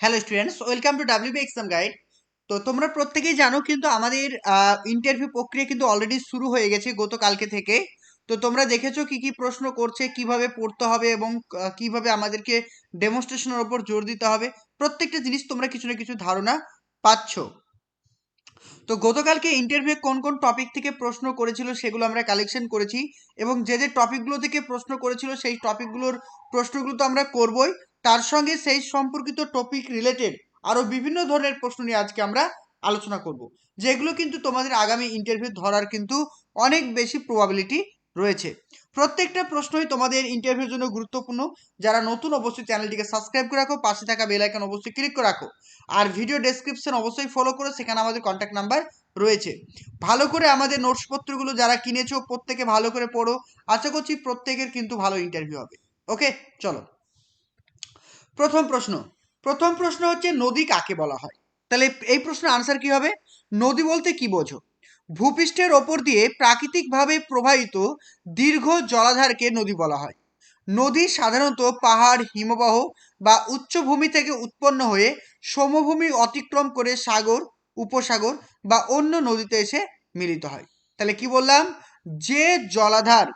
Hello students welcome to WB exam guide তো তোমরা প্রত্যেকেই জানো কিন্তু আমাদের ইন্টারভিউ প্রক্রিয়া কিন্তু অলরেডি শুরু হয়ে গেছে গতকালকে থেকে। তো তোমরা দেখেছ কি কি প্রশ্ন করছে, কীভাবে পড়তে হবে এবং কীভাবে আমাদেরকে ডেমনস্ট্রেশনের ওপর জোর দিতে হবে, প্রত্যেকটা জিনিস তোমরা কিছু না কিছু ধারণা পাচ্ছ। তো গতকালকে ইন্টারভিউ কোন কোন টপিক থেকে প্রশ্ন করেছিল সেগুলো আমরা কালেকশন করেছি এবং যে যে টপিকগুলো থেকে প্রশ্ন করেছিল সেই টপিকগুলোর প্রশ্নগুলো তো আমরা করবই। তার সঙ্গে সেই সম্পর্কিত টপিক রিলেটেড আরও বিভিন্ন ধরনের প্রশ্ন নিয়ে আজকে আমরা আলোচনা করব, যেগুলো কিন্তু তোমাদের আগামী ইন্টারভিউ ধরার কিন্তু অনেক বেশি প্রবাবিলিটি রয়েছে। প্রত্যেকটা প্রশ্নই তোমাদের ইন্টারভিউর জন্য গুরুত্বপূর্ণ। যারা নতুন অবশ্যই চ্যানেলটিকে সাবস্ক্রাইব করে রাখো, পাশে থাকা বেল আইকন অবশ্যই ক্লিক করে রাখো। আর ভিডিও ডেসক্রিপশন অবশ্যই ফলো করো সেখানে আমাদের কন্ট্যাক্ট নাম্বার রয়েছে। ভালো করে আমাদের নোটসপত্রগুলো যারা কিনেছো, প্রত্যেকে ভালো করে পড়ো। আশা করছি প্রত্যেকের কিন্তু ভালো ইন্টারভিউ হবে। ওকে চলো। প্রথম প্রশ্ন। প্রথম প্রশ্ন হচ্ছে নদী কাকে বলা হয়? তাহলে এই প্রশ্নের আনসার কি হবে? নদী বলতে কি বোঝো? ভূপৃষ্ঠের ওপর দিয়ে প্রাকৃতিকভাবে প্রবাহিত দীর্ঘ জলাধারকে নদী বলা হয়। নদী সাধারণত পাহাড়, হিমবাহ বা উচ্চভূমি থেকে উৎপন্ন হয়ে সমভূমি অতিক্রম করে সাগর, উপসাগর বা অন্য নদীতে এসে মিলিত হয়। তাহলে কি বললাম? যে জলাধার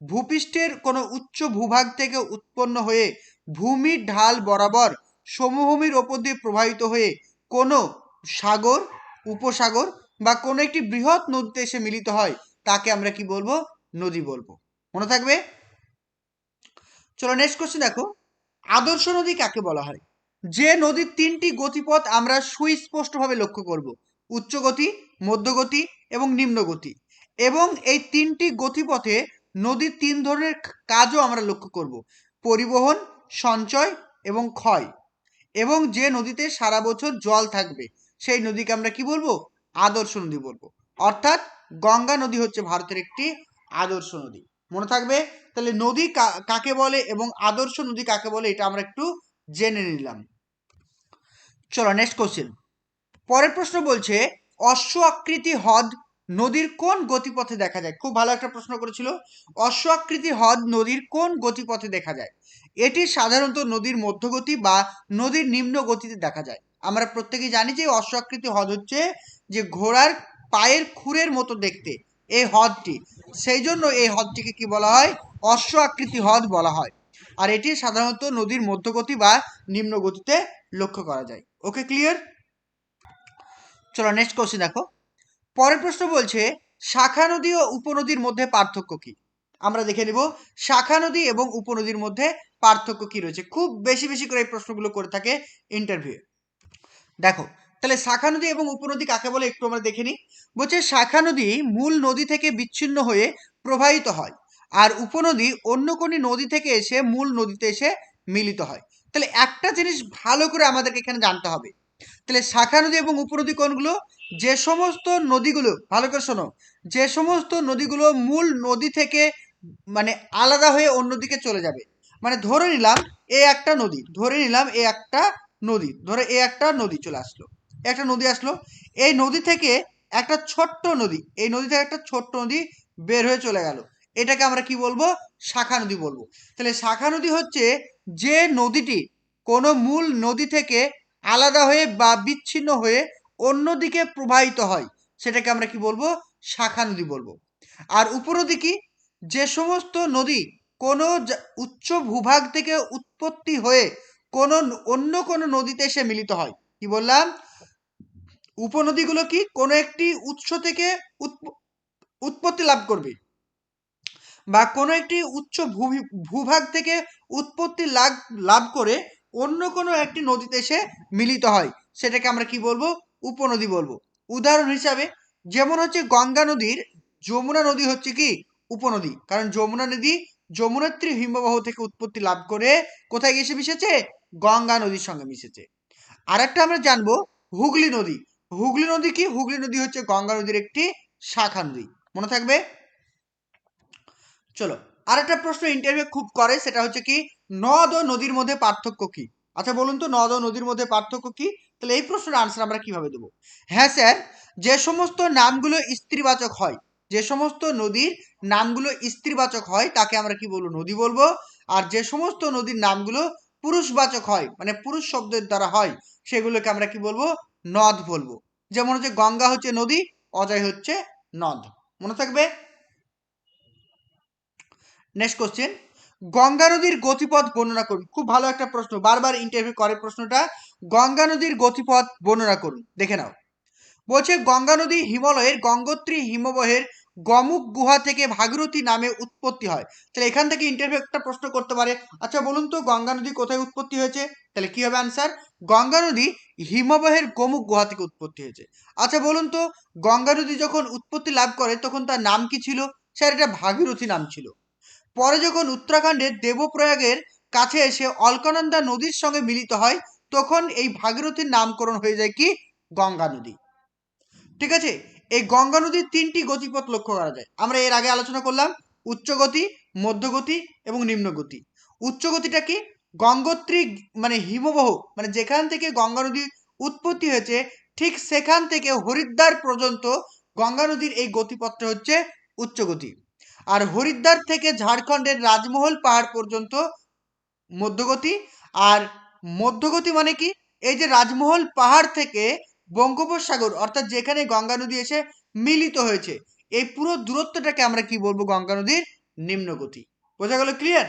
ভূপৃষ্ঠের কোনো উচ্চ ভূভাগ থেকে উৎপন্ন হয়ে ভূমির ঢাল বরাবর সমভূমির ওপর দিয়ে প্রবাহিত হয়ে কোনো সাগর, উপসাগর বা কোনো একটি বৃহৎ নদীতে এসে মিলিত হয়, তাকে আমরা কি বলব? নদী বলব। মনে থাকবে? চলো নেক্সট কোশ্চেন দেখো। আদর্শ নদী কাকে বলা হয়? যে নদীর তিনটি গতিপথ আমরা সুস্পষ্টভাবে লক্ষ্য করব, উচ্চ গতি মধ্যগতি এবং নিম্ন গতি। এবং এই তিনটি গতিপথে নদীর তিন ধরনের কাজও আমরা লক্ষ্য করব। পরিবহন সঞ্চয় এবং ক্ষয়। এবং যে নদীতে সারা বছর জল থাকবে, সেই নদীকে আমরা কি বলব? আদর্শ নদী বলব। অর্থাৎ গঙ্গা নদী হচ্ছে ভারতের একটি আদর্শ নদী। মনে থাকবে? তাহলে নদী কাকে বলে এবং আদর্শ নদী কাকে বলে এটা আমরা একটু জেনে নিলাম। চলো নেক্সট কোশ্চেন পরের প্রশ্ন বলছে অশ্ব আকৃতি হ্রদ নদীর কোন গতিপথে দেখা যায়? খুব ভালো একটা প্রশ্ন করেছিল। অশ্ব আকৃতি হ্রদ নদীর কোন গতিপথে দেখা যায়? এটি সাধারণত নদীর মধ্যগতি বা নদীর নিম্ন গতিতে দেখা যায়। আমরা প্রত্যেকেই জানি যে অশ্ব আকৃতি হ্রদ হচ্ছে যে ঘোড়ার পায়ের খুরের মতো দেখতে এই হ্রদটি। সেই জন্য এই হ্রদটিকে কি বলা হয়? অশ্ব আকৃতি হ্রদ বলা হয়। আর এটি সাধারণত নদীর মধ্যগতি বা নিম্ন গতিতে লক্ষ্য করা যায়। ওকে ক্লিয়ার চলো নেক্সট কোশ্চেন দেখো। পরের প্রশ্ন বলছে, শাখা নদী ও উপনদীর মধ্যে পার্থক্য কি? আমরা দেখে নিব, শাখা নদী এবং উপনদীর মধ্যে পার্থক্য কি রয়েছে। খুব বেশি বেশি করে এই প্রশ্নগুলো করে থাকে ইন্টারভিউ দেখো, তাহলে শাখা নদী এবং উপনদী কাকে বলে একটু আমরা দেখে নিই। বলছে, শাখা নদী মূল নদী থেকে বিচ্ছিন্ন হয়ে প্রবাহিত হয় আর উপনদী অন্য কোনো নদী থেকে এসে মূল নদীতে এসে মিলিত হয়। তাহলে একটা জিনিস ভালো করে আমাদেরকে এখানে জানতে হবে। তাহলে শাখা নদী এবং উপনদী কোনগুলো? যে সমস্ত নদীগুলো, ভালো করে শোনো, যে সমস্ত নদীগুলো মূল নদী থেকে মানে আলাদা হয়ে অন্যদিকে চলে যাবে। মানে ধরে নিলাম এ একটা নদী, ধরে নিলাম এ একটা নদী, ধরে এ একটা নদী চলে আসলো একটা নদী আসলো। এই নদী থেকে একটা ছোট্ট নদী, এই নদী থেকে একটা ছোট্ট নদী বের হয়ে চলে গেল। এটাকে আমরা কি বলব? শাখা নদী বলব। তাহলে শাখা নদী হচ্ছে যে নদীটি কোনো মূল নদী থেকে আলাদা হয়ে বা বিচ্ছিন্ন হয়ে অন্যদিকে প্রবাহিত হয়। সেটাকে আমরা কি বলব? শাখা নদী বলব। আর উপনদী কি? যে সমস্ত নদী কোনো উচ্চ ভূভাগ থেকে উৎপত্তি হয়ে কোনো অন্য কোনো নদীতে এসে মিলিত হয়। কি বললাম? উপনদীগুলো কি? কোনো একটি উৎস থেকে উৎপত্তি লাভ করবে। বা কোনো একটি উচ্চ ভূভাগ থেকে উৎপত্তি লাভ লাভ করে অন্য কোনো একটি নদীতে এসে মিলিত হয়। সেটাকে আমরা কি বলব? উপনদী বলব। উদাহরণ হিসাবে যেমন হচ্ছে গঙ্গা নদীর যমুনা নদী হচ্ছে কি? উপনদী। কারণ যমুনা নদী যমুনাত্রী হিমবাহ থেকে উৎপত্তি লাভ করে কোথায় এসে মিশেছে? গঙ্গা নদীর সঙ্গে মিশেছে। আর একটা আমরা জানব হুগলি নদী। হুগলি নদী কি? হুগলি নদী হচ্ছে গঙ্গা নদীর একটি শাখা নদী মনে থাকবে? চলো। আর একটা প্রশ্ন ইন্টারভিউ খুব করে, সেটা হচ্ছে কি, নদ ও নদীর মধ্যে পার্থক্য কি? আচ্ছা বলুন তো নদ ও নদীর মধ্যে পার্থক্য কি? তাহলে এই প্রশ্নের আনসার আমরা কীভাবে দেবো? হ্যাঁ স্যার, যে সমস্ত নামগুলো স্ত্রীবাচক হয়, যে সমস্ত নদীর নামগুলো স্ত্রীবাচক হয়, তাকে আমরা কি বলব, নদী বলব? আর যে সমস্ত নদীর নামগুলো পুরুষবাচক হয় মানে পুরুষ শব্দের দ্বারা হয়, সেগুলোকে আমরা কি বলব, নদ বলব। যেমন হচ্ছে গঙ্গা হচ্ছে নদী, অজয় হচ্ছে নদ। মনে থাকবে? নেক্সট কোশ্চেন গঙ্গা নদীর গতিপথ বর্ণনা করুন। খুব ভালো একটা প্রশ্ন, বারবার ইন্টারভিউ করে প্রশ্নটা। গঙ্গা নদীর গতিপথ বর্ণনা করুন, দেখে নাও। বলছে, গঙ্গা নদী হিমালয়ের গঙ্গোত্রী হিমবহের গমুক গুহা থেকে ভাগীরথী নামে উৎপত্তি হয়। তাহলে এখান থেকে ইন্টারভিউ একটা প্রশ্ন করতে পারে। আচ্ছা বলুন তো, গঙ্গা নদী কোথায় উৎপত্তি হয়েছে? তাহলে কি হবে আনসার গঙ্গা নদী হিমবহের গমুক গুহা থেকে উৎপত্তি হয়েছে। আচ্ছা বলুন তো, গঙ্গা নদী যখন উৎপত্তি লাভ করে, তখন তার নাম কি ছিল? স্যার, এটা ভাগীরথী নাম ছিল। পরে যখন উত্তরাখণ্ডের দেবপ্রয়াগের কাছে এসে অলকানন্দা নদীর সঙ্গে মিলিত হয়, তখন এই ভাগীরথীর নামকরণ হয়ে যায় কি? গঙ্গা নদী। ঠিক আছে? এই গঙ্গা নদীর তিনটি গতিপথ লক্ষ্য করা যায়। আমরা এর আগে আলোচনা করলাম, উচ্চগতি, মধ্যগতি এবং নিম্নগতি। উচ্চগতিটা কি? গঙ্গোত্রী মানে হিমবহ মানে যেখান থেকে গঙ্গা নদীর উৎপত্তি হয়েছে, ঠিক সেখান থেকে হরিদ্বার পর্যন্ত গঙ্গা নদীর এই গতিপথটা হচ্ছে উচ্চগতি। আর হরিদ্বার থেকে ঝাড়খণ্ডের রাজমহল পাহাড় পর্যন্ত মধ্যগতি। আর মধ্যগতি মানে কি? এই যে রাজমহল পাহাড় থেকে বঙ্গোপসাগর, অর্থাৎ যেখানে গঙ্গা নদী এসে মিলিত হয়েছে, এই পুরো দূরত্বটাকে আমরা কি বলব? গঙ্গা নদীর নিম্নগতি। বোঝা গেল ক্লিয়ার?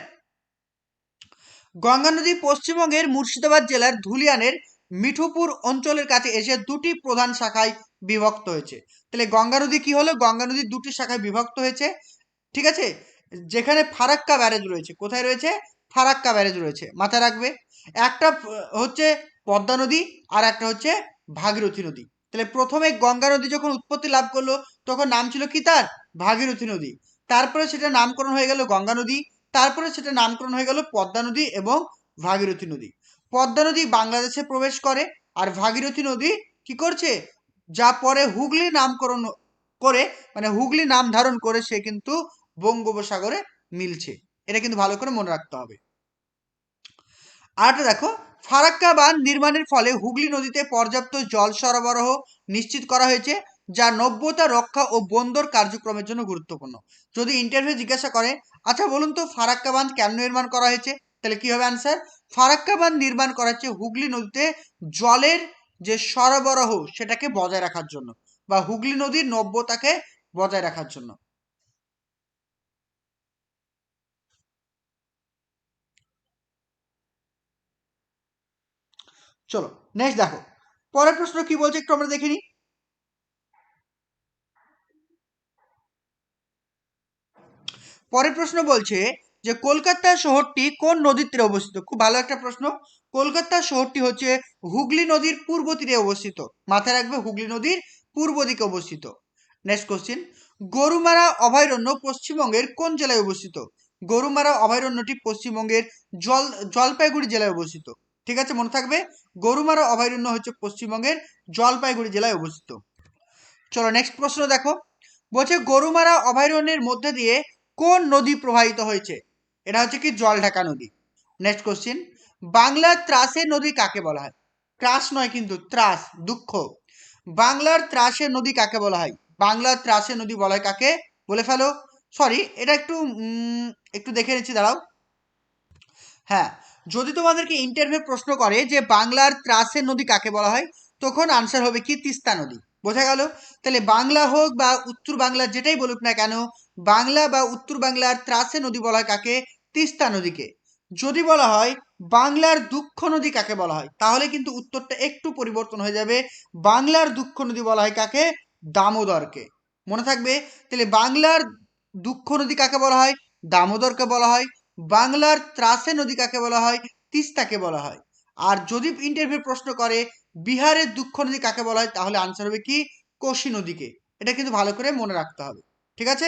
গঙ্গা নদী পশ্চিমবঙ্গের মুর্শিদাবাদ জেলার ধুলিয়ানের মিঠুপুর অঞ্চলের কাছে এসে দুটি প্রধান শাখায় বিভক্ত হয়েছে। তাহলে গঙ্গা নদী কি হলো? গঙ্গা নদী দুটি শাখায় বিভক্ত হয়েছে। ঠিক আছে? যেখানে ফারাক্কা ব্যারেজ রয়েছে, কোথায় রয়েছে? ফারাক্কা ব্যারেজ রয়েছে, মাথায় রাখবে। একটা হচ্ছে পদ্মা নদী আর একটা হচ্ছে ভাগীরথী নদী। তাহলে প্রথমে গঙ্গা নদী যখন উৎপত্তি লাভ করল, তখন নাম ছিল কি তার? ভাগীরথী নদী। তারপরে সেটা নামকরণ হয়ে গেল গঙ্গা নদী, তারপরে সেটা নামকরণ হয়ে গেল পদ্মা নদী এবং ভাগীরথী নদী। পদ্মা নদী বাংলাদেশে প্রবেশ করে, আর ভাগীরথী নদী কি করছে? যা পরে হুগলি নামকরণ করে মানে হুগলি নাম ধারণ করে সে কিন্তু বঙ্গোপসাগরে মিলছে। এটা কিন্তু ভালো করে মনে রাখতে হবে। আরেকটা দেখো ফারাক্কা বাঁধ নির্মাণের ফলে হুগলি নদীতে পর্যাপ্ত জল সরবরাহ নিশ্চিত করা হয়েছে, যা নব্যতা রক্ষা ও বন্দর কার্যক্রমের জন্য গুরুত্বপূর্ণ। যদি ইন্টারভিউ জিজ্ঞাসা করে আচ্ছা বলুন তো ফারাক্কা বাঁধ কেন নির্মাণ করা হয়েছে? তাহলে কি হবে অ্যান্সার ফারাক্কা বাঁধ নির্মাণ করা হচ্ছে হুগলি নদীতে জলের যে সরবরাহ, সেটাকে বজায় রাখার জন্য। বা হুগলি নদীর নব্যতাকে বজায় রাখার জন্য। চলো নেক্সট দেখো। পরের প্রশ্ন কি বলছে একটু আমরা দেখে পরের প্রশ্ন বলছে যে কলকাতা শহরটি কোন নদীর তীরে অবস্থিত? খুব ভালো একটা প্রশ্ন। কলকাতা শহরটি হচ্ছে হুগলি নদীর পূর্ব তীরে অবস্থিত। মাথায় রাখবে হুগলি নদীর পূর্ব দিকে অবস্থিত। নেক্সট কোশ্চেন গরুমারা অভয়ারণ্য পশ্চিমবঙ্গের কোন জেলায় অবস্থিত? গরুমারা অভয়ারণ্যটি পশ্চিমবঙ্গের জল, জলপাইগুড়ি জেলায় অবস্থিত। ঠিক আছে, মনে থাকবে? গরুমারা অভয়ারণ্য হচ্ছে পশ্চিমবঙ্গের জলপাইগুড়ি জেলায় অবস্থিত। চলো নেক্সট প্রশ্ন দেখো। বলছে, গরুমারা অভয়ারণ্যের মধ্যে দিয়ে কোন নদী প্রবাহিত হয়েছে? এটা হচ্ছে কি? জলঢাকা নদী। নেক্সট কোশ্চেন বাংলা ত্রাসের নদী কাকে বলা হয়? ত্রাস নয় কিন্তু, ত্রাস, দুঃখ। বাংলার ত্রাসের নদী কাকে বলা হয়? বাংলার ত্রাসের নদী বলা হয় কাকে? বলে ফেলো। সরি এটা একটু একটু দেখে নিচ্ছি, দাঁড়াও। হ্যাঁ যদি তোমাদেরকে ইন্টারভিউ প্রশ্ন করে যে বাংলার ত্রাসের নদী কাকে বলা হয়, তখন আনসার হবে কি? তিস্তা নদী। বোঝা গেল? তাহলে বাংলা হোক বা উত্তর বাংলার যেটাই বলুক না কেন, বাংলা বা উত্তর বাংলার ত্রাসে নদী বলা হয় কাকে? তিস্তা নদীকে। যদি বলা হয় বাংলার দুঃখ নদী কাকে বলা হয়? তাহলে কিন্তু উত্তরটা একটু পরিবর্তন হয়ে যাবে। বাংলার দুঃখ নদী বলা হয় কাকে? দামোদরকে। মনে থাকবে? তাহলে বাংলার দুঃখ নদী কাকে বলা হয়? দামোদরকে বলা হয়। বাংলার ত্রাসে নদী কাকে বলা হয়? তিস্তাকে বলা হয়। আর যদি ইন্টারভিউ প্রশ্ন করে, বিহারের দুঃখ নদী কাকে বলা হয়? তাহলে আনসার হবে কি? কোশি নদীকে। এটা কিন্তু ভালো করে মনে রাখতে হবে। ঠিক আছে?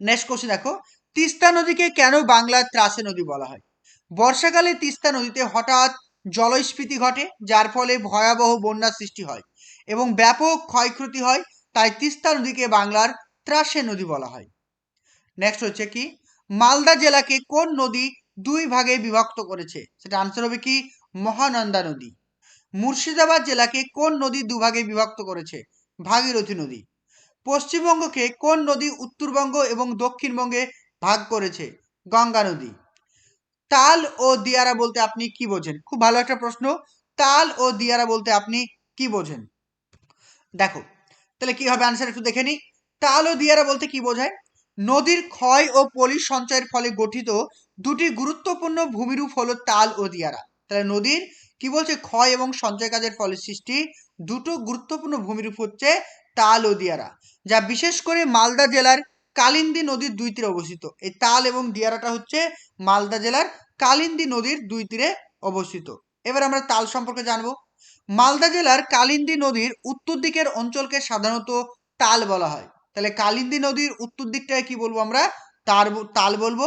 নেক্সট কোশ্চেন দেখো। তিস্তা নদীকে কেন বাংলার ত্রাসে নদী বলা হয়? বর্ষাকালে তিস্তা নদীতে হঠাৎ জলস্ফীতি ঘটে, যার ফলে ভয়াবহ বন্যার সৃষ্টি হয় এবং ব্যাপক ক্ষয়ক্ষতি হয়, তাই তিস্তা নদীকে বাংলার ত্রাসে নদী বলা হয়। নেক্সট হচ্ছে কি? মালদা জেলাকে কোন নদী দুই ভাগে বিভক্ত করেছে? সেটা আনসার হবে কি? মহানন্দা নদী। মুর্শিদাবাদ জেলাকে কোন নদী দুভাগে বিভক্ত করেছে? ভাগীরথী নদী। পশ্চিমবঙ্গকে কোন নদী উত্তরবঙ্গ এবং দক্ষিণবঙ্গে ভাগ করেছে? গঙ্গা নদী। তাল ও দিয়ারা বলতে আপনি কি বোঝেন? খুব ভালো একটা প্রশ্ন। তাল ও দিয়ারা বলতে আপনি কি বোঝেন? দেখো, তাহলে কি হবে? আনসার একটু দেখে নিই। তাল ও দিয়ারা বলতে কি বোঝায়? নদীর ক্ষয় ও পলি সঞ্চয়ের ফলে গঠিত দুটি গুরুত্বপূর্ণ ভূমিরূপ হলো তাল ও দিয়ারা। তাহলে নদীর কি বলছে? ক্ষয় এবং সঞ্চয় কাজের ফলে সৃষ্টি দুটো গুরুত্বপূর্ণ ভূমিরূপ হচ্ছে তাল ও দিয়ারা। যা বিশেষ করে মালদা জেলার কালিন্দী নদীর দুই তীরে অবস্থিত। এই তাল এবং দিয়ারাটা হচ্ছে মালদা জেলার কালিন্দী নদীর দুই তীরে অবস্থিত। এবার আমরা তাল সম্পর্কে জানব। মালদা জেলার কালিন্দী নদীর উত্তর দিকের অঞ্চলকে সাধারণত তাল বলা হয়। তাহলে কালিন্দী নদীর উত্তর দিকটাকে কি বলব আমরা? তার তাল বলব।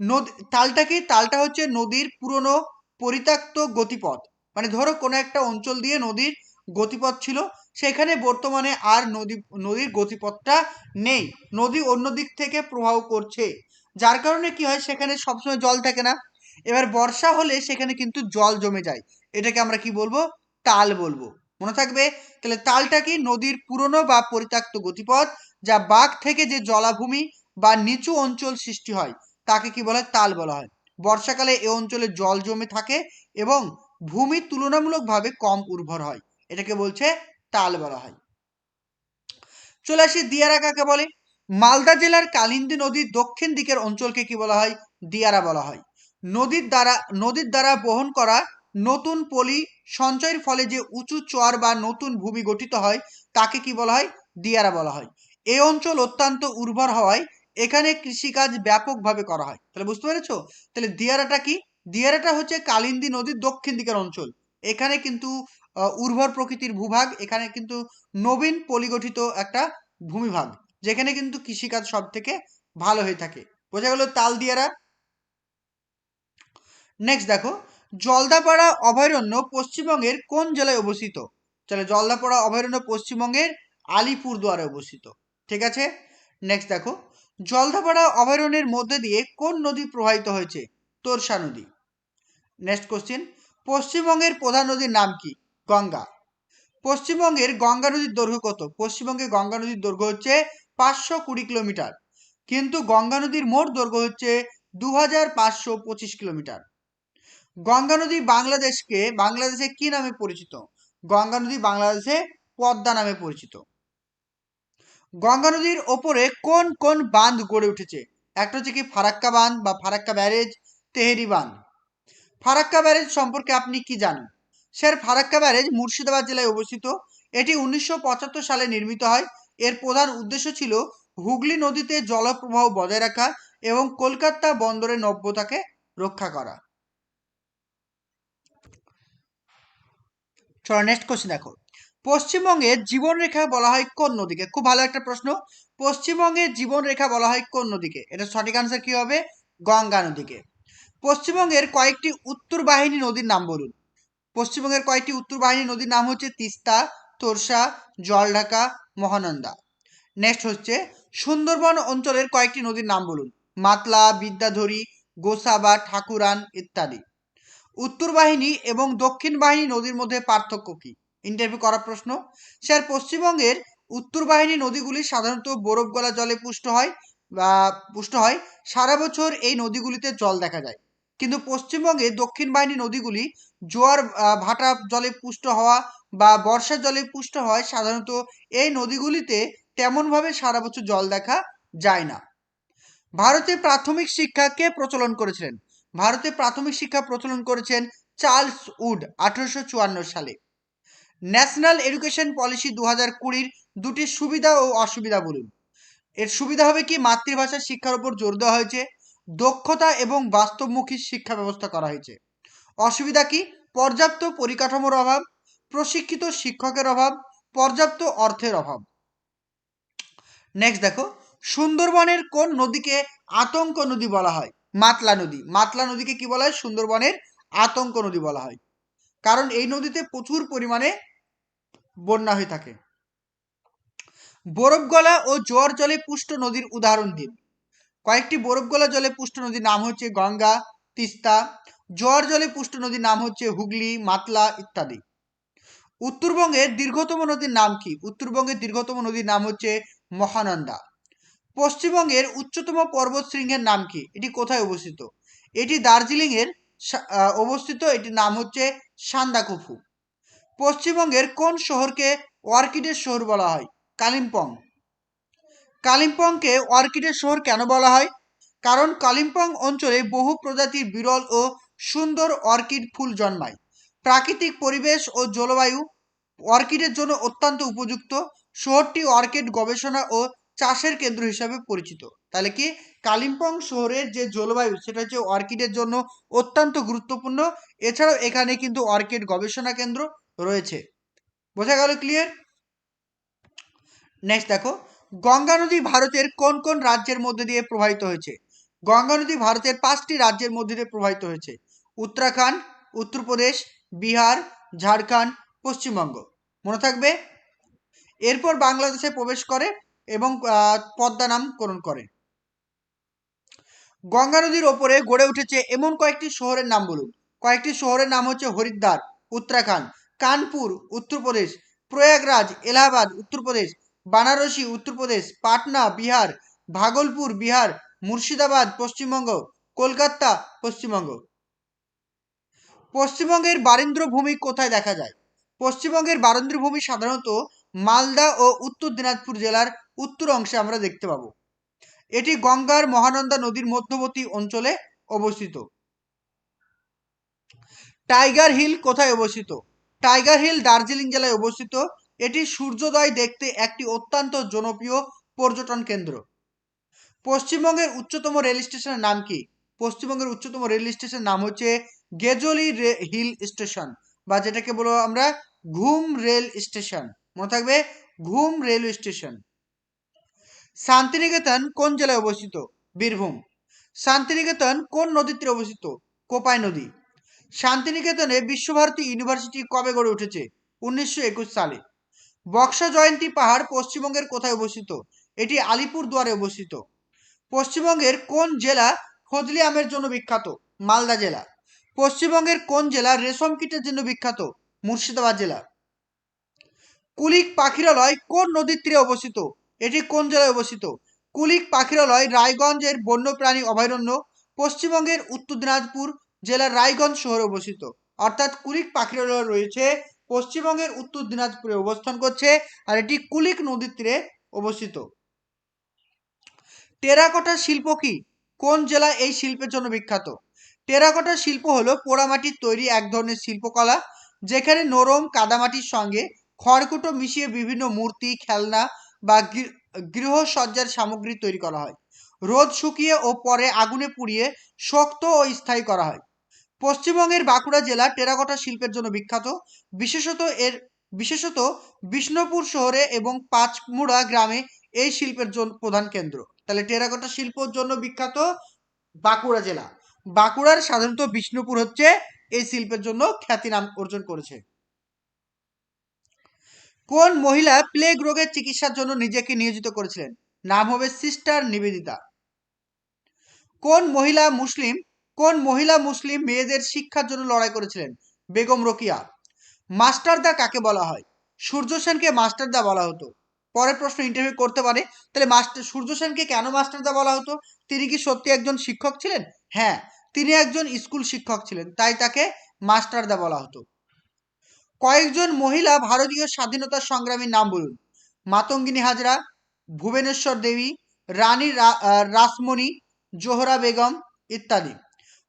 নদী তালটা কি? তালটা হচ্ছে নদীর পুরনো পরিত্যক্ত গতিপথ। মানে ধরো কোনো একটা অঞ্চল দিয়ে নদীর গতিপথ ছিল, সেখানে বর্তমানে আর নদী, নদীর গতিপথটা নেই। নদী অন্য দিক থেকে প্রবাহ করছে। যার কারণে কি হয়, সেখানে সবসময় জল থাকে না। এবার বর্ষা হলে সেখানে কিন্তু জল জমে যায়। এটাকে আমরা কি বলব? তাল বলব। মনে থাকবে? তাহলে তালটা কি নদীর পুরনো বা পরিত্যক্ত গতিপথ, যা বাঘ থেকে যে জলাভূমি বা নিচু অঞ্চল সৃষ্টি হয়, তাকে কি বলা? হয় তাল বলা হয়। বর্ষাকালে এ অঞ্চলে জল জমে থাকে এবং ভূমি তুলনামূলকভাবে কম উর্বর হয়। এটাকে বলছে তাল বলা হয়। চলে আসি দিয়ারা কাকে বলে? মালদা জেলার কালিন্দী নদীর দক্ষিণ দিকের অঞ্চলকে কি বলা হয়? দিয়ারা বলা হয়। নদীর দ্বারা নদীর দ্বারা বহন করা নতুন পলি সঞ্চয়ের ফলে যে উঁচু চর বা নতুন ভূমি গঠিত হয়, তাকে কি বলা হয়? দিয়ারা বলা হয়। এই অঞ্চল অত্যন্ত উর্বর হওয়ায় এখানে কৃষিকাজ ব্যাপকভাবে করা হয়। তাহলে বুঝতে পেরেছ? তাহলে দিয়ারাটা কি? দিয়ারাটা হচ্ছে কালিন্দী নদীর দক্ষিণ দিকের অঞ্চল। এখানে কিন্তু উর্বর প্রকৃতির ভূভাগ, এখানে কিন্তু নবীন পলিগঠিত একটা ভূমিভাগ, যেখানে কিন্তু কৃষিকাজ সব থেকে ভালো হয়ে থাকে। বোঝা গেল তাল দিয়ারা নেক্সট দেখো, জলদাপাড়া অভয়ারণ্য পশ্চিমবঙ্গের কোন জেলায় অবস্থিত? তাহলে জলদাপাড়া অভয়ারণ্য পশ্চিমবঙ্গের আলিপুরদুয়ারে অবস্থিত, ঠিক আছে? নেক্সট দেখো, জলদাপাড়া অভয়ারণ্যের মধ্যে দিয়ে কোন নদী প্রবাহিত হয়েছে? তোরসা নদী। নেক্সট কোশ্চেন পশ্চিমবঙ্গের প্রধান নদীর নাম কি? গঙ্গা। পশ্চিমবঙ্গের গঙ্গা নদীর দৈর্ঘ্য কত? পশ্চিমবঙ্গে গঙ্গা নদীর দৈর্ঘ্য হচ্ছে পাঁচশো কুড়ি কিলোমিটার। কিন্তু গঙ্গা নদীর মোট দৈর্ঘ্য হচ্ছে দু হাজার পাঁচশো পঁচিশ কিলোমিটার। গঙ্গা নদী বাংলাদেশকে, বাংলাদেশে কি নামে পরিচিত? গঙ্গা নদী বাংলাদেশে পদ্মা নামে পরিচিত। গঙ্গা নদীর ওপরে কোন কোন বাঁধ গড়ে উঠেছে? একটা হচ্ছে কি ফারাক্কা বাঁধ বা ফারাক্কা ব্যারেজ, তেহেরি বাঁধ। ফারাক্কা ব্যারেজ সম্পর্কে আপনি কি জানেন? স্যার ফারাক্কা ব্যারেজ মুর্শিদাবাদ জেলায় অবস্থিত। এটি উনিশশো পঁচাত্তর সালে নির্মিত হয়। এর প্রধান উদ্দেশ্য ছিল হুগলি নদীতে জলপ্রবাহ বজায় রাখা এবং কলকাতা বন্দরের নব্যতাকে রক্ষা করা। নেক্সট কোশ্চেন দেখো। পশ্চিমবঙ্গের জীবনরেখা বলা হয় কোন নদীকে? খুব ভালো একটা প্রশ্ন। পশ্চিমবঙ্গের জীবনরেখা বলা হয় কোন নদীকে? এটা সঠিক আনসার কি হবে? গঙ্গা নদীকে। পশ্চিমবঙ্গের কয়েকটি উত্তর বাহিনী নদীর নাম বলুন। পশ্চিমবঙ্গের কয়েকটি উত্তর বাহিনী নদীর নাম হচ্ছে তিস্তা, তোরসা, জলঢাকা, মহানন্দা। নেক্সট হচ্ছে সুন্দরবন অঞ্চলের কয়েকটি নদীর নাম বলুন। মাতলা, বিদ্যাধরী, গোসাবা, ঠাকুরান ইত্যাদি। উত্তর বাহিনী এবং দক্ষিণ বাহিনী নদীর মধ্যে পার্থক্য কি? ইন্টারভিউ করা প্রশ্ন। স্যার, পশ্চিমবঙ্গের উত্তর বাহিনী নদীগুলি সাধারণত বরফ গলা জলে পুষ্ট হয় বা পুষ্ট হয়। সারা বছর এই নদীগুলিতে জল দেখা যায়। কিন্তু পশ্চিমবঙ্গে দক্ষিণ বাহিনী নদীগুলি জোয়ার ভাটা জলে পুষ্ট হওয়া বা বর্ষার জলে পুষ্ট হয় সাধারণত এই নদীগুলিতে তেমনভাবে সারা বছর জল দেখা যায় না। ভারতে প্রাথমিক শিক্ষা কে প্রচলন করেছিলেন। ভারতে প্রাথমিক শিক্ষা প্রচলন করেছেন চার্লস উড আঠারোশো চুয়ান্ন সালে। ন্যাশনাল এডুকেশন পলিসি দু হাজার কুড়ির দুটি সুবিধা ও অসুবিধা বলুন। এর সুবিধা হবে কি? মাতৃভাষার শিক্ষার উপর জোর দেওয়া হয়েছে। দক্ষতা এবং বাস্তবমুখী শিক্ষা ব্যবস্থা করা হয়েছে। অসুবিধা কি? পর্যাপ্ত পরিকাঠামোর অভাব, প্রশিক্ষিত শিক্ষকের অভাব, পর্যাপ্ত অর্থের অভাব। নেক্সট দেখো, সুন্দরবনের কোন নদীকে আতঙ্ক নদী বলা হয়? মাতলা নদী। মাতলা নদীকে কি বলা হয়? সুন্দরবনের আতঙ্ক নদী বলা হয়। কারণ এই নদীতে প্রচুর পরিমাণে বন্যা হয়ে থাকে। বরফগলা ও জোয়ার জলে পুষ্ট নদীর উদাহরণ দিন। কয়েকটি বরফগলা জলে পুষ্ট নদীর নাম হচ্ছে গঙ্গা, তিস্তা জোয়ার জলে পুষ্ট নদীর নাম হচ্ছে হুগলি, মাতলা ইত্যাদি। উত্তরবঙ্গের দীর্ঘতম নদীর নাম কি? উত্তরবঙ্গের দীর্ঘতম নদীর নাম হচ্ছে মহানন্দা। পশ্চিমবঙ্গের উচ্চতম পর্বত শৃঙ্গের নাম কি? এটি কোথায় অবস্থিত? এটি দার্জিলিং এর অবস্থিত। এটির নাম হচ্ছে সান্দাকুফু। পশ্চিমবঙ্গের কোন শহরকে অর্কিডের শহর বলা হয়? কালিম্পং। কালিম্পংকে অর্কিডের শহর কেন বলা হয়? কারণ কালিম্পং অঞ্চলে বহু প্রজাতির বিরল ও সুন্দর অর্কিড ফুল জন্মায়। প্রাকৃতিক পরিবেশ ও জলবায়ু অর্কিডের জন্য অত্যন্ত উপযুক্ত। শহরটি অর্কিড গবেষণা ও চাষের কেন্দ্র হিসাবে পরিচিত। তাহলে কি? কালিম্পং শহরের যে জলবায়ু, সেটা হচ্ছে অর্কিডের জন্য অত্যন্ত গুরুত্বপূর্ণ। এছাড়াও এখানে কিন্তু অর্কিড গবেষণা কেন্দ্র রয়েছে। বোঝা গেল ক্লিয়ার নেক্সট দেখো, গঙ্গা নদী ভারতের কোন কোন রাজ্যের মধ্যে দিয়ে প্রবাহিত হয়েছে? গঙ্গা নদী ভারতের পাঁচটি রাজ্যের মধ্যে দিয়ে প্রবাহিত হয়েছে। উত্তরাখণ্ড, উত্তরপ্রদেশ, বিহার, ঝাড়খণ্ড, পশ্চিমবঙ্গ। মনে থাকবে? এরপর বাংলাদেশে প্রবেশ করে এবং পদ্মা নামকরণ করে। গঙ্গা নদীর ওপরে গড়ে উঠেছে এমন কয়েকটি শহরের নাম বলুন। কয়েকটি শহরের নাম হচ্ছে হরিদ্বার, উত্তরাখণ্ড, কানপুর, উত্তরপ্রদেশ, প্রয়াগরাজ, এলাহাবাদ, উত্তরপ্রদেশ, বানারসি, উত্তরপ্রদেশ, পাটনা, বিহার, ভাগলপুর, বিহার, মুর্শিদাবাদ, পশ্চিমবঙ্গ, কলকাতা, পশ্চিমবঙ্গ। পশ্চিমবঙ্গের বারেন্দ্রভূমি কোথায় দেখা যায়? পশ্চিমবঙ্গের বারেন্দ্রভূমি সাধারণত মালদা ও উত্তর দিনাজপুর জেলার উত্তর অংশে আমরা দেখতে পাবো। এটি গঙ্গার মহানন্দা নদীর মধ্যবর্তী অঞ্চলে অবস্থিত। টাইগার হিল কোথায় অবস্থিত? টাইগার হিল দার্জিলিং জেলায় অবস্থিত। এটি সূর্যোদয় দেখতে একটি অত্যন্ত জনপ্রিয় পর্যটন কেন্দ্র। পশ্চিমবঙ্গের উচ্চতম রেল স্টেশনের নাম কি? পশ্চিমবঙ্গের উচ্চতম রেল স্টেশনের নাম হচ্ছে গেজলি হিল স্টেশন বা যেটাকে বলব আমরা ঘুম রেল স্টেশন। মনে থাকবে ঘুম রেলওয়ে স্টেশন। শান্তিনিকেতন কোন জেলায় অবস্থিত? বীরভূম। শান্তিনিকেতন কোন নদীর তীরে অবস্থিত? কোপাই নদী। শান্তিনিকেতনে বিশ্বভারতী ইউনিভার্সিটি কবে গড়ে উঠেছে? উনিশশো একুশ সালে। বক্সা জয়ন্তী পাহাড় পশ্চিমবঙ্গের কোথায় অবস্থিত? এটি আলিপুর দুয়ারে অবস্থিত। পশ্চিমবঙ্গের কোন জেলা ফজলি আমের জন্য বিখ্যাত? মালদা জেলা। পশ্চিমবঙ্গের কোন জেলা রেশম কীটের জন্য বিখ্যাত? মুর্শিদাবাদ জেলা। কুলিক পাখিরালয় কোন নদীর তীরে অবস্থিত? এটি কোন জেলায় অবস্থিত? কুলিক পাখিরালয় রায়গঞ্জের বন্যপ্রাণী অভয়ারণ্য, পশ্চিমবঙ্গের উত্তর দিনাজপুর জেলার রায়গঞ্জ শহরে অবস্থিত। অর্থাৎ কুলিক পাখিরালয় রয়েছে, পশ্চিমবঙ্গের উত্তর দিনাজপুরে অবস্থান করছে, আর এটি কুলিক নদীর তীরে অবস্থিত। টেরাকোটা শিল্প কি? কোন জেলা এই শিল্পের জন্য বিখ্যাত? টেরাকোটা শিল্প হলো পোড়ামাটির তৈরি এক ধরনের শিল্পকলা, যেখানে নরম কাদামাটির সঙ্গে খড়কুটো মিশিয়ে বিভিন্ন মূর্তি, খেলনা বা গৃহসজ্জার সামগ্রী তৈরি করা হয়। রোদ শুকিয়ে ও পরে আগুনে পুড়িয়ে শক্ত ও স্থায়ী করা হয়। পশ্চিমবঙ্গের বাঁকুড়া জেলা টেরাকোটা শিল্পের জন্য বিখ্যাত। বিশেষত এর, বিশেষত বিষ্ণুপুর শহরে এবং পাঁচমুড়া গ্রামে এই শিল্পের জন্য প্রধান কেন্দ্র। তাহলে টেরাকোটা শিল্পের জন্য বিখ্যাত বাঁকুড়া জেলা। বাঁকুড়ার সাধারণত বিষ্ণুপুর হচ্ছে এই শিল্পের জন্য খ্যাতি নাম অর্জন করেছে। কোন মহিলা প্লেগ রোগের চিকিৎসার জন্য নিজেকে নিয়োজিত করেছিলেন? নাম হবে সিস্টার নিবেদিতা। কোন মহিলা মুসলিম, কোন মহিলা মুসলিম মেয়েদের শিক্ষার জন্য লড়াই করেছিলেন? বেগম রোকিয়া। মাস্টারদা কাকে বলা হয়? সূর্য সেনকে মাস্টারদা বলা হতো। পরের প্রশ্ন ইন্টারভিউ করতে পারে। তাহলে মাস্টার, সূর্য সেনকে কেন মাস্টারদা বলা হতো? তিনি কি সত্যি একজন শিক্ষক ছিলেন? হ্যাঁ তিনি একজন স্কুল শিক্ষক ছিলেন, তাই তাকে মাস্টারদা বলা হতো। কয়েকজন মহিলা ভারতীয় স্বাধীনতা সংগ্রামীর নাম বলুন। মাতঙ্গিনী হাজরা, ভুবনেশ্বর দেবী, রানী রাসমণি, জোহরা বেগম ইত্যাদি।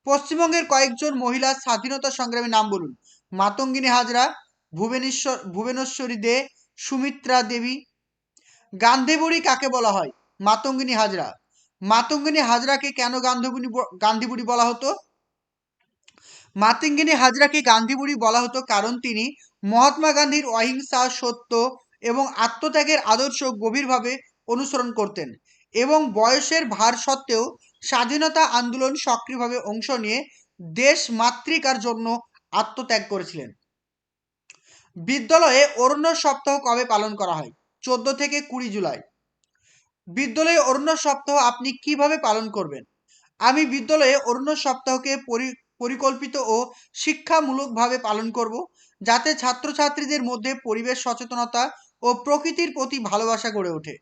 পশ্চিমবঙ্গের কয়েকজন মহিলা স্বাধীনতা সংগ্রামীর নাম বলুন। মাতঙ্গিনী হাজরা, ভুবনেশ্বর, ভুবনেশ্বরী দে, সুমিত্রা দেবী। গান্ধীবুড়ি কাকে বলা হয়? মাতঙ্গিনী হাজরা। মাতঙ্গিনী হাজরাকে কেন গান্ধীবুড়ি গান্ধীবুড়ি বলা হতো? মাতঙ্গিনী হাজরাকে গান্ধীবুড়ি বলা হতো কারণ তিনি মহাত্মা গান্ধীর অহিংসা, সত্য এবং আত্মত্যাগের আদর্শ গভীরভাবে অনুসরণ করতেন এবং বয়সের ভার সত্ত্বেও স্বাধীনতা আন্দোলন সক্রিয়ভাবে অংশ নিয়ে দেশ মাতৃকার জন্য আত্মত্যাগ করেছিলেন। বিদ্যালয়ে অরণ্য সপ্তাহ কবে পালন করা হয়? চোদ্দ থেকে কুড়ি জুলাই। বিদ্যালয়ে অরণ্য সপ্তাহ আপনি কীভাবে পালন করবেন? আমি বিদ্যালয়ে অরণ্য সপ্তাহকে পরি, পরিকল্পিত ও শিক্ষামূলকভাবে পালন করব, যাতে ছাত্রছাত্রীদের মধ্যে পরিবেশ সচেতনতা ও প্রকৃতির প্রতি ভালোবাসা গড়ে ওঠে।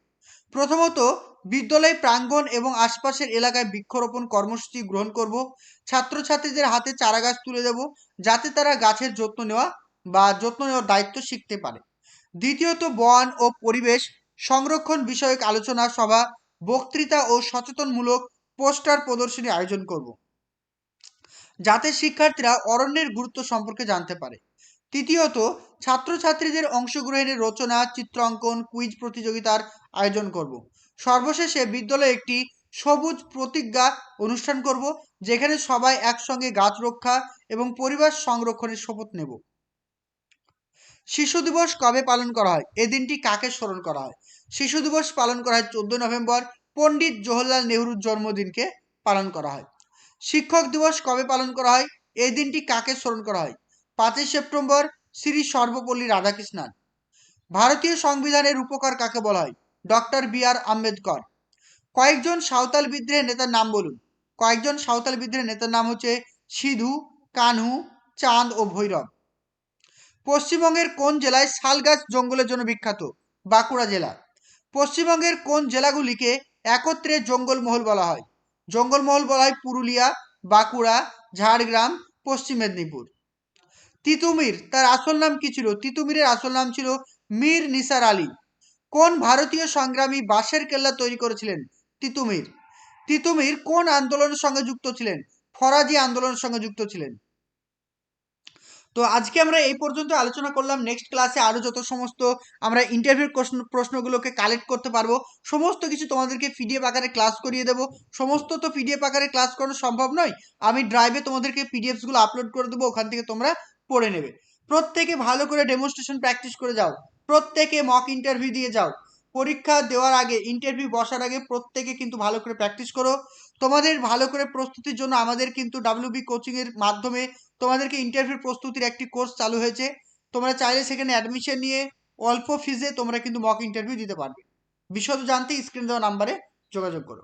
প্রথমত, বিদ্যালয় প্রাঙ্গণ এবং আশপাশের এলাকায় বৃক্ষরোপণ কর্মসূচি গ্রহণ করব, ছাত্রছাত্রীদের হাতে চারা গাছ তুলে দেব, যাতে তারা গাছের যত্ন নেওয়া বা যত্ন নেওয়ার দায়িত্ব শিখতে পারে। দ্বিতীয়ত, বন ও পরিবেশ সংরক্ষণ বিষয়ক আলোচনা সভা, বক্তৃতা ও সচেতনমূলক পোস্টার প্রদর্শনী আয়োজন করব। যাতে শিক্ষার্থীরা অরণ্যের গুরুত্ব সম্পর্কে জানতে পারে। তৃতীয়ত, ছাত্রছাত্রীদের অংশগ্রহণের রচনা, চিত্রাঙ্কন, কুইজ প্রতিযোগিতার আয়োজন করব। সর্বশেষে বিদ্যালয়ে একটি সবুজ প্রতিজ্ঞা অনুষ্ঠান করব, যেখানে সবাই একসঙ্গে গাছ রক্ষা এবং পরিবেশ সংরক্ষণের শপথ নেব। শিশু দিবস কবে পালন করা হয়? এই দিনটি কাকে স্মরণ করা হয়? শিশু দিবস পালন করা হয় চোদ্দ নভেম্বর। পণ্ডিত জওহরলাল নেহরুর জন্মদিনকে পালন করা হয়। শিক্ষক দিবস কবে পালন করা হয়? এই দিনটি কাকে স্মরণ করা হয়? পাঁচই সেপ্টেম্বর, শ্রী সর্বপল্লী রাধাকৃষ্ণান ভারতীয় সংবিধানের উপকার কাকে বলা হয়? Doctor B R Ambedkar. কয়েকজন সাঁওতাল বিদ্রোহের নেতার নাম বলুন। কয়েকজন সাঁওতাল বিদ্রোহের নেতার নাম হচ্ছে সিধু, কানহু, চাঁদ ও ভৈরব। পশ্চিমবঙ্গের কোন জেলায় শালগাছ জঙ্গলের জন্য বিখ্যাত? বাঁকুড়া জেলা। পশ্চিমবঙ্গের কোন জেলাগুলিকে একত্রে জঙ্গলমহল বলা হয়? জঙ্গলমহল বলা হয় পুরুলিয়া, বাঁকুড়া, ঝাড়গ্রাম, পশ্চিম মেদিনীপুর। তিতুমির, তার আসল নাম কি ছিল? তিতুমিরের আসল নাম ছিল মীর নিসার আলী। কোন ভারতীয় সংগ্রামী বাঁশের কেল্লা তৈরি করেছিলেন? তিতুমির। তিতুমির কোন আন্দোলনের সঙ্গে যুক্ত ছিলেন? ফরাজি আন্দোলনের সঙ্গে যুক্ত ছিলেন। তো আজকে আমরা এই পর্যন্ত আলোচনা করলাম। নেক্সট ক্লাসে আরও যত সমস্ত আমরা ইন্টারভিউর প্রশ্ন প্রশ্নগুলোকে কালেক্ট করতে পারব, সমস্ত কিছু তোমাদেরকে পিডিএফ আকারে ক্লাস করিয়ে দেবো। সমস্ত তো পিডিএফ আকারে ক্লাস করানো সম্ভব নয়। আমি ড্রাইভে তোমাদেরকে পিডিএফসগুলো আপলোড করে দেবো, ওখান থেকে তোমরা পড়ে নেবে। প্রত্যেকে ভালো করে ডেমনস্ট্রেশন প্র্যাকটিস করে যাও। প্রত্যেকে মক ইন্টারভিউ দিয়ে যাও। পরীক্ষা দেওয়ার আগে ইন্টারভিউ বসার আগে প্রত্যেকে কিন্তু ভালো করে প্র্যাকটিস করো। তোমাদের ভালো করে প্রস্তুতির জন্য আমাদের কিন্তু ডাব্লিউবি কোচিংয়ের মাধ্যমে তোমাদেরকে ইন্টারভিউ প্রস্তুতির একটি কোর্স চালু হয়েছে। তোমরা চাইলে সেখানে অ্যাডমিশন নিয়ে অল্প ফিজে তোমরা কিন্তু মক ইন্টারভিউ দিতে পারবে। বিশদ জানতে স্ক্রিন দেওয়া নাম্বারে যোগাযোগ করো।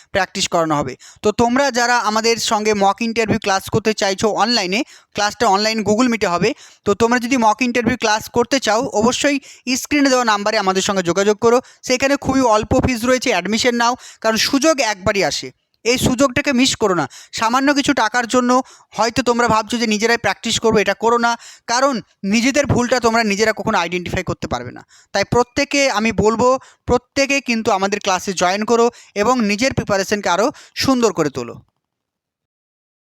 প্র্যাকটিস করানো হবে। তো তোমরা যারা আমাদের সঙ্গে মক ইন্টারভিউ ক্লাস করতে চাইছো অনলাইনে ক্লাসটা অনলাইন গুগল মিটে হবে। তো তোমরা যদি মক ইন্টারভিউ ক্লাস করতে চাও, অবশ্যই স্ক্রিনে দেওয়া নাম্বারে আমাদের সঙ্গে যোগাযোগ করো। সেখানে খুবই অল্প ফিস রয়েছে অ্যাডমিশন নাও, কারণ সুযোগ একবারই আসে। এই সুযোগটাকে মিস করো না। সামান্য কিছু টাকার জন্য হয়তো তোমরা ভাবছ যে নিজেরাই প্র্যাকটিস করব, এটা করো না। কারণ নিজেদের ভুলটা তোমরা নিজেরা কখনো আইডেন্টিফাই করতে পারবে না। তাই প্রত্যেকে, আমি বলব, প্রত্যেকে কিন্তু আমাদের ক্লাসে জয়েন করো এবং নিজের প্রিপারেশনকে আরও সুন্দর করে তোলো।